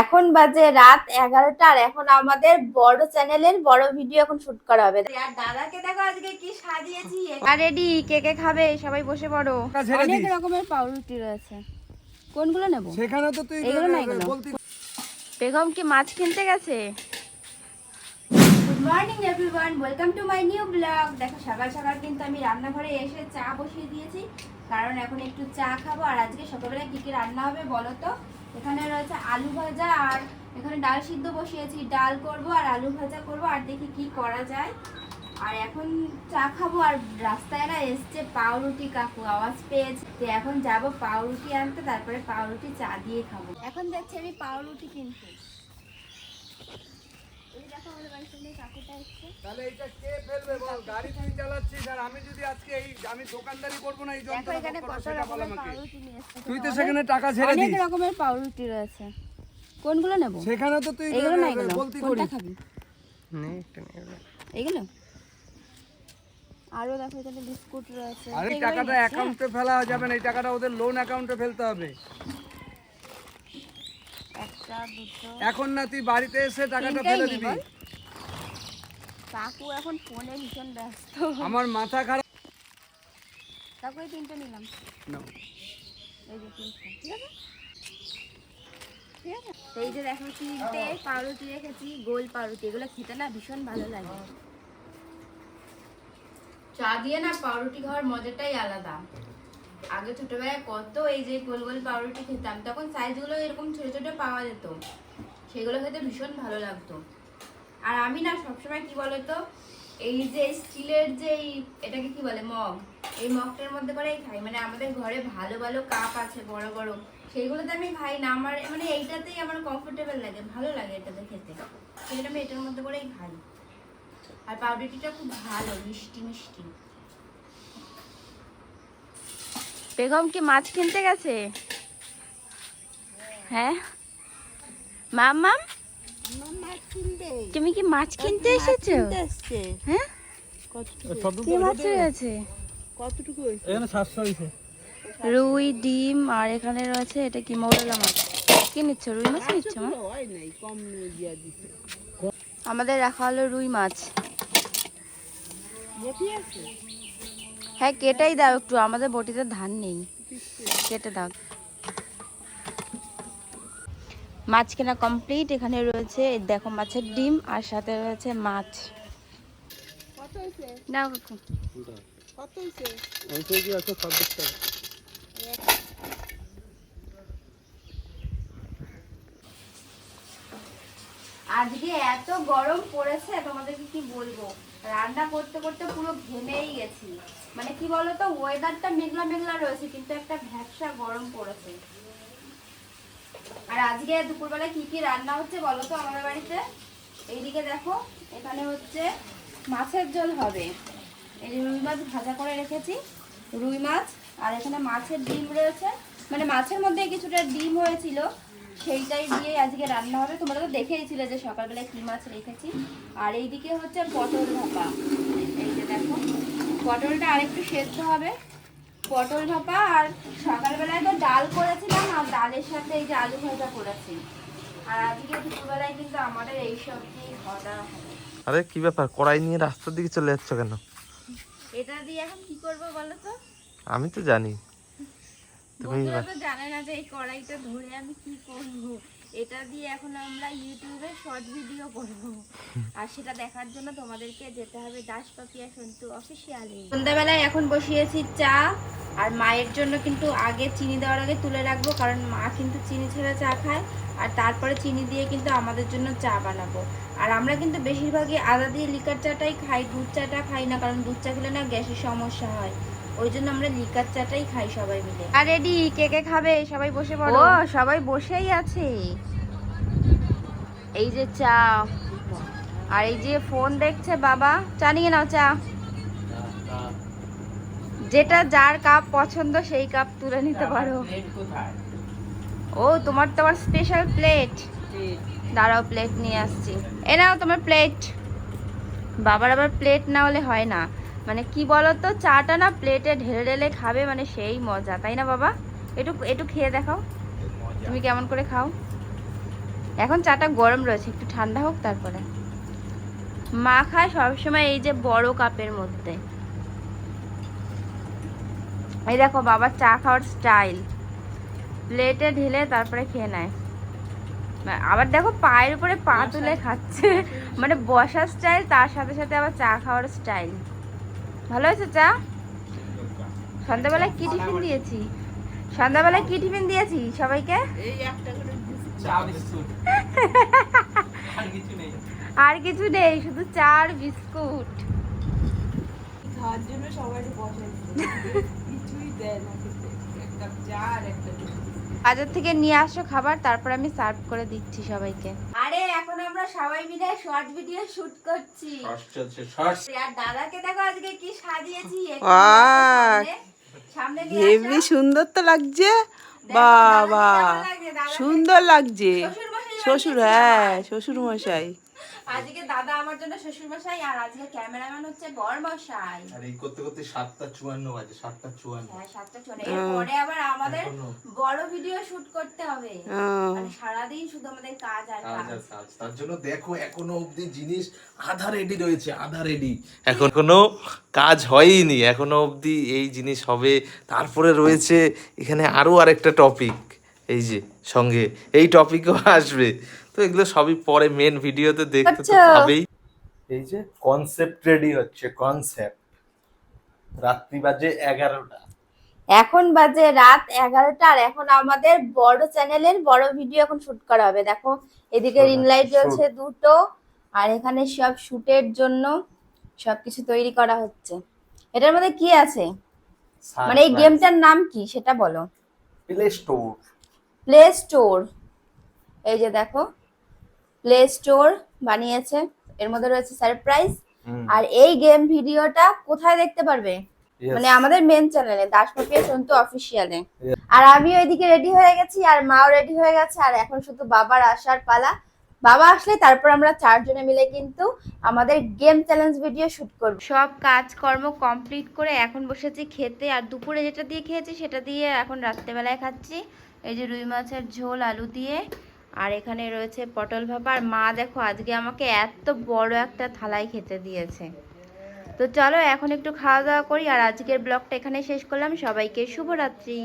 এখন বাজে রাত এগারোটা আর এখন আমাদের বড় চ্যানেলের বড় ভিডিও এখন শুট করা হবে। আর দাদাকে দেখো আজকে কি সাজিয়েছি। আর রেডি কে কে খাবে? সবাই বসে পড়ো। অনেক রকমের পাউরুটি রয়েছে। কোনগুলো নেব? সেখানে তো তুই এগুলো না। এগুলো? বেগম কি মাছ কিনতে গেছে? Good morning everyone welcome to my new blog দেখো সকাল সকাল কিন্তু আমি রান্নাঘরে এসে চা বসিয়ে দিয়েছি। কারণ এখন একটু চা খাব। আর আজকে সকালবেলা কি কি রান্না হবে বলো তো? রয়েছে আলু ভাজা আর এখানে ডাল সিদ্ধ বসিয়েছি। ডাল করব আর আলু ভাজা করব আর দেখি কি করা যায়। আর এখন চা খাব আর রাস্তায় না এসছে পাউরুটি কাকু, আওয়াজ পেয়েছে। তো এখন যাব পাউরুটি আনতে, তারপরে পাউরুটি চা দিয়ে খাব। এখন যাচ্ছি আমি পাউরুটি কিনতে। তাহলে এটা কে ফেলবে বল? গাড়ি তুই চালাচ্ছিস আর আমি যদি আজকে এই আমি দোকানদারি করব না এই দেখো যন্ত্রণা এখানে করব কত সেটা বল রকমের আমাকে। পাউরুটি নিয়ে এসছে। তুই তো সেখানে টাকা ছেড়ে অনেক রকমের পাউরুটি রয়েছে। কোনগুলো নেব? সেখানে তো তুই এগুলো না এগুলো। বলতি কোনটা করিস। খাবি? এগুলো। আরও দেখো এখানে বিস্কুট রয়েছে। আর এই টাকাটা অ্যাকাউন্টে ফেলা যাবে না এই টাকাটা ওদের লোন অ্যাকাউন্টে ফেলতে হবে। একটা এখন না তুই বাড়িতে এসে টাকাটা ফেলে দিবি। কাকু এখন ফোনে ভীষণ ব্যস্ত। আমার মাথা খারাপ। কাকু এই তিনটে নিলাম। না। এই যে তিনটে ঠিক আছে? এই যে দেখো তিনটে পাউরুটি রেখেছি গোল পাউরুটি। এগুলো খেতে না ভীষণ ভালো লাগে। চা দিয়ে না পাউরুটি খাওয়ার মজাটাই আলাদা। আগে ছোটবেলায় কত এই যে গোল গোল পাউরুটি খেতাম, তখন সাইজগুলো এরকম ছোট ছোট পাওয়া যেত। সেগুলো খেতে ভীষণ ভালো লাগতো। আর আমি না সবসময় কি বলতো, এই যে স্টিলের যে এটাকে কি বলে, মগ, এই মগটার মধ্যে করেই খাই। মানে আমাদের ঘরে ভালো ভালো কাপ আছে, বড় বড়, সেইগুলোতে আমি খাই না। আমার মানে এইটাতেই আমার কমফোর্টেবল লাগে, ভালো লাগে এটাতে খেতে। সেটা আমি এটার মধ্যে করেই খাই। আর পাউরুটিটা খুব ভালো, মিষ্টি মিষ্টি। বেগম কি মাছ কিনতে গেছে? হ্যাঁ? মাম মাম তুমি কি মাছ কিনতে এসেছ? হ্যাঁ? কি মাছ রয়েছে এখানে সাতশো হয়েছে। রুই ডিম আর এখানে রয়েছে এটা কি মৌরলা মাছ? কি নিচ্ছ? রুই মাছ নিচ্ছ? মা আমাদের রাখা হলো রুই মাছ। হ্যাঁ কেটেই দাও একটু আমাদের বটিতে ধান নেই। কেটে দাও। মাছ কেনা কমপ্লিট এখানে রয়েছে দেখো মাছের ডিম আর সাথে রয়েছে মাছ। নাও কাকু। আজকে এত গরম পড়েছে তোমাদেরকে কি বলব? রান্না করতে করতে পুরো ঘেমেই গেছি। কি বলতো ওয়েদারটা মেঘলা মেঘলা রয়েছে, কিন্তু একটা ভ্যাবসা গরম পড়েছে। আর আজকে দুপুরবেলা কি কি রান্না হচ্ছে বলো তো আমাদের বাড়িতে? এইদিকে দেখো, এখানে হচ্ছে মাছের ঝোল হবে। এই রুই মাছ ভাজা করে রেখেছি, রুই মাছ, আর এখানে মাছের ডিম রয়েছে। মানে মাছের মধ্যে কিছুটা ডিম হয়েছিল, সেইটাই দিয়ে আজকে রান্না হবে। তোমরা তো দেখেইছিলে যে সকালবেলায় কি মাছ রেখেছি। আর এইদিকে হচ্ছে পটল ভাপা। এই যে দেখো পটলটা আরেকটু সেদ্ধ হবে। পটল ভাপা আর সকালবেলায় তো ডাল করেছিলাম আর ডালের সাথে এই যে আলু ভাজা করেছি। আর আজকে দুপুরবেলায় কিন্তু আমাদের এই সবজি খাওয়া আরে কি ব্যাপার? কড়াই নিয়ে রাস্তার দিকে চলে যাচ্ছ কেন? এটা দিয়ে এখন কি করব বলো তো? আমি তো জানি। তুমি তো জানে না যে এই কড়াইটা ধরে আমি কি করব। এটা দিয়ে এখন আমরা ইউটিউবে শর্ট ভিডিও করব। আর সেটা দেখার জন্য তোমাদেরকে যেতে হবে দাস পাপিয়া সন্তু অফিসিয়ালি সন্ধ্যাবেলায় এখন বসিয়েছি চা, আর মায়ের জন্য কিন্তু আগে চিনি দেওয়ার আগে তুলে রাখব, কারণ মা কিন্তু চিনি ছাড়া চা খায়, আর তারপরে চিনি দিয়ে কিন্তু আমাদের জন্য চা বানাবো। আর আমরা কিন্তু বেশিরভাগই আদা দিয়ে লিকার চাটাই খাই, দুধ চাটা খাই না, কারণ দুধ চা খেলে না গ্যাসের সমস্যা হয়। ওই জন্য আমরা লিকার চাটাই খাই সবাই মিলে। আর রেডি কে কে খাবে? সবাই বসে পড়ো। ও সবাই বসেই আছে। এই যে চা। আর এই যে ফোন দেখছে বাবা। চা নিয়ে নাও চা। যেটা যার কাপ পছন্দ সেই কাপ তুলে নিতে পারো। ও তোমার তোমার স্পেশাল প্লেট দাঁড়াও প্লেট নিয়ে আসছি। এ নাও তোমার প্লেট বাবার আবার প্লেট না হলে হয় না। মানে কি বলতো চাটা না প্লেটে ঢেলে ঢেলে খাবে মানে সেই মজা তাই না বাবা? একটু একটু খেয়ে দেখাও। তুমি কেমন করে খাও? এখন চাটা গরম রয়েছে একটু ঠান্ডা হোক তারপরে। মা খায় সবসময় এই যে বড় কাপের মধ্যে। এই দেখো বাবার চা খাওয়ার স্টাইল প্লেটে ঢেলে তারপরে খেয়ে নেয়। আবার দেখো পায়ের উপরে পা তুলে খাচ্ছে। মানে বসার স্টাইল তার সাথে সাথে আবার চা খাওয়ার স্টাইল ভালো হয়েছে চা? সন্ধ্যাবেলায় কি টিফিন দিয়েছি? সন্ধ্যাবেলায় কি টিফিন দিয়েছি সবাইকে? আর কিছু নেই। শুধু চা আর বিস্কুট। খাওয়ার জন্য সবাই কিছুই দেয় না একটা চা আর একটা বাজার থেকে নিয়ে আসো খাবার তারপর আমি সার্ভ করে দিচ্ছি সবাইকে। আরে এখন আমরা সবাই মিলে শর্ট ভিডিও শুট করছি। আর দাদাকে দেখো আজকে কি সাজিয়েছি সামনে- হেভি সুন্দর তো লাগছে। বাবা সুন্দর লাগছে। শ্বশুর হ্যাঁ শ্বশুর মশাই আজকে দাদা আমার জন্য শ্বশুর মশাই আর আজকে ক্যামেরাম্যান হচ্ছে বর মশাই আর এই করতে করতে সাতটা চুয়ান্ন বাজে সাতটা চুয়ান্ন। হ্যাঁ সাতটা চলে এরপরে আবার আমাদের বড় ভিডিও শুট করতে হবে। মানে সারাদিন শুধু আমাদের কাজ আর কাজ কাজ। আর কাজ। তার জন্য দেখো এখনও অবধি জিনিস আধা রেডি রয়েছে আধা রেডি এখন কোনো কাজ হয়নি এখনও অবধি এই জিনিস হবে। তারপরে রয়েছে এখানে আরও আরেকটা টপিক এই যে সঙ্গে এই টপিকও আসবে। তো এগুলো সবই পরে মেন ভিডিওতে দেখতে তো আচ্ছা। পাবেই। এই যে কনসেপ্ট রেডি হচ্ছে কনসেপ্ট রাত্রি বাজে এগারোটা। এখন বাজে রাত এগারোটা আর এখন আমাদের বড় চ্যানেলের বড় ভিডিও এখন শুট করা হবে। দেখো এদিকে রিং লাইট জ্বলছে দুটো আর এখানে সব শুটের জন্য সবকিছু তৈরি করা হচ্ছে। এটার মধ্যে কি আছে? মানে এই গেমটার নাম কি সেটা বলো। প্লে স্টোর প্লে স্টোর এই যে দেখো প্লে স্টোর বানিয়েছে। এর মধ্যে রয়েছে সারপ্রাইজ আর এই গেম ভিডিওটা কোথায় দেখতে পারবে? মানে আমাদের মেন চ্যানেলে দাসপাপিয়া সন্তু অফিসিয়ালে আর আমি ওইদিকে রেডি হয়ে গেছি আর মাও রেডি হয়ে গেছে আর এখন শুধু বাবার আসার পালা। বাবা আসলে তারপর আমরা চারজনে মিলে কিন্তু আমাদের গেম চ্যালেঞ্জ ভিডিও শুট করব। সব কাজকর্ম কমপ্লিট করে এখন বসেছি খেতে আর দুপুরে যেটা দিয়ে খেয়েছি সেটা দিয়ে এখন রাত্রেবেলায় খাচ্ছি। এই যে রুই মাছের ঝোল, আলু দিয়ে। আর এখানে রয়েছে পটল ভাপা। আর মা দেখো, আজকে আমাকে এত বড় একটা থালায় খেতে দিয়েছে। তো চলো, এখন একটু খাওয়া দাওয়া করি। আর আজকের ব্লগটা এখানে শেষ করলাম। সবাইকে শুভরাত্রি।